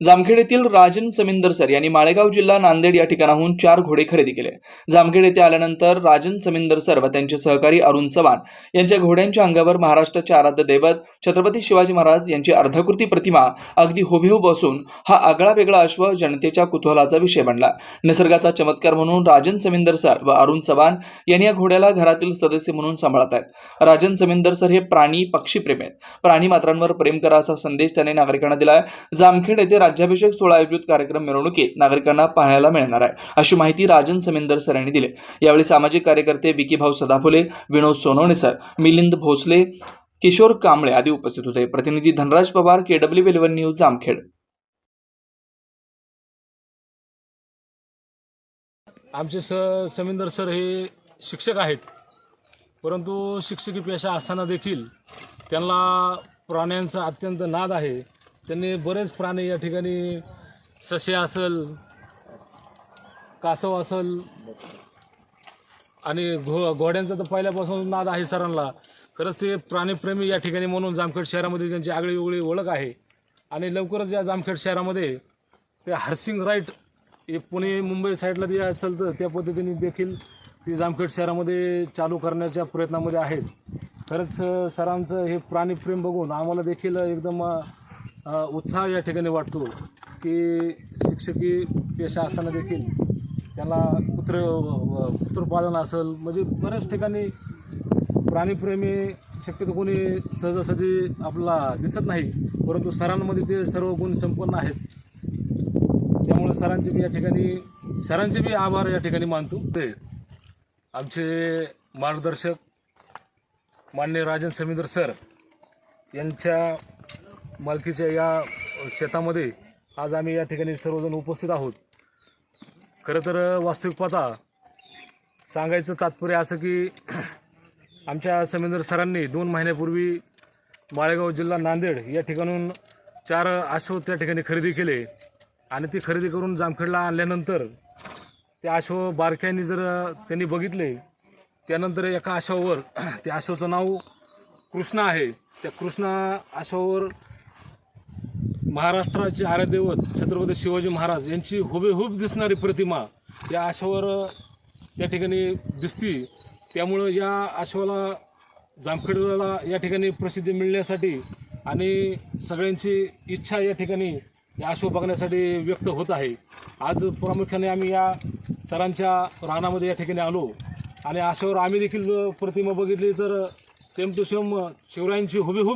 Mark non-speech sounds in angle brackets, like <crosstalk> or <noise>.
जामखेड येथील राजन समिंदर सर यांनी माळेगाव जिल्हा नांदेड या ठिकाणाहून चार घोडे खरेदी केले. जामखेड येथे आल्यानंतर राजन समिंदर सर व त्यांचे सहकारी अरुण चव्हाण यांच्या घोड्यांच्या अंगावर महाराष्ट्राचे आराध्य दैवत छत्रपती शिवाजी महाराज यांची अर्धकृती प्रतिमा अगदी हुबेहूब बसून हा आगळा वेगळा अश्व जनतेच्या कुतूहलाचा विषय बनला. निसर्गाचा चमत्कार म्हणून राजन समिंदर सर व अरुण चव्हाण यांनी या घोड्याला घरातील सदस्य म्हणून सांभाळत आहेत. राजन समिंदर सर हे प्राणी पक्षी प्रेमी आहेत. प्राणी मात्रांवर प्रेम करा असा संदेश त्यांनी नागरिकांना दिला जामखेड येथे राज्याभिषेक सोहळा आयोजित कार्यक्रम मिरवणुकीत नागरिकांना पाहायला मिळणार आहे. अशी माहिती राजन समेंदर सर यांनी दिली. यावेळी सामाजिक कार्यकर्ते विकीभाऊ सदाफुले विनोद सोनवणे सर मिलिंद भोसले किशोर कांबळे आदी उपस्थित होते. प्रतिनिधी Dhanraj Pawar KW eleven news Jamkhed. आमचे स समिंदर सर हे शिक्षक आहेत. परंतु शिक्षकी पेशा असताना देखील त्यांना प्राण्यांचा अत्यंत नाद आहे. त्यांनी बरेच प्राणी या ठिकाणी ससे असल कासव असल आणि घो घोड्यांचा तर पहिल्यापासून नाद आहे सरांना. खरंच ते प्राणीप्रेमी या ठिकाणी म्हणून जामखेड शहरामध्ये त्यांची आगळी वेगळी ओळख आहे. आणि लवकरच या जामखेड शहरामध्ये ते हर्सिंग राईट हे पुणे मुंबई साईडला जे चालतं त्या पद्धतीने देखील ती जामखेड शहरामध्ये चालू करण्याच्या प्रयत्नामध्ये आहेत. खरंच सरांचं हे प्राणीप्रेम बघून आम्हाला देखील एकदम उत्साह या ठिकाणी वाटतो की शिक्षकी पेशा असताना देखील त्यांना कुत्र कुत्रपालन असेल म्हणजे बऱ्याच ठिकाणी प्राणीप्रेमी शक्यतो कोणी सहजासहजी आपला दिसत नाही परंतु सरांमध्ये ते सर्व गुण संपन्न आहेत. त्यामुळे सरांचे मी या ठिकाणी सरांचे मी आभार या ठिकाणी मानतो. ते आमचे मार्गदर्शक मान्य राजन समिंदर सर यांच्या मालकीच्या या शेतामध्ये आज आम्ही या ठिकाणी सर्वजण उपस्थित आहोत. खरं तर वास्तविक पाहता सांगायचं तात्पर्य असं की <clears throat> आमच्या समेंद्र सरांनी दोन महिन्यापूर्वी माळेगाव जिल्हा नांदेड या ठिकाणून चार अश्व त्या ठिकाणी खरेदी केले. आणि ती खरेदी करून जामखेडला आणल्यानंतर त्या अश्व बारकाईने जर त्यांनी बघितले त्यानंतर एका अश्वावर <clears throat> त्या अश्वाचं नाव कृष्णा आहे. त्या कृष्णा अश्वावर महाराष्ट्राचे आर्यदैवत छत्रपती शिवाजी महाराज यांची हुबेहूब दिसणारी प्रतिमा या आशावर या ठिकाणी दिसती. त्यामुळं या आशाला जामखेडला या ठिकाणी प्रसिद्धी मिळण्यासाठी आणि सगळ्यांची इच्छा या ठिकाणी या आशो बघण्यासाठी व्यक्त होत आहे. आज प्रामुख्याने आम्ही या सरांच्या रानामध्ये या ठिकाणी आलो आणि आशावर आम्ही देखील प्रतिमा बघितली तर सेम टू सेम शिवरायांची हुबेहूब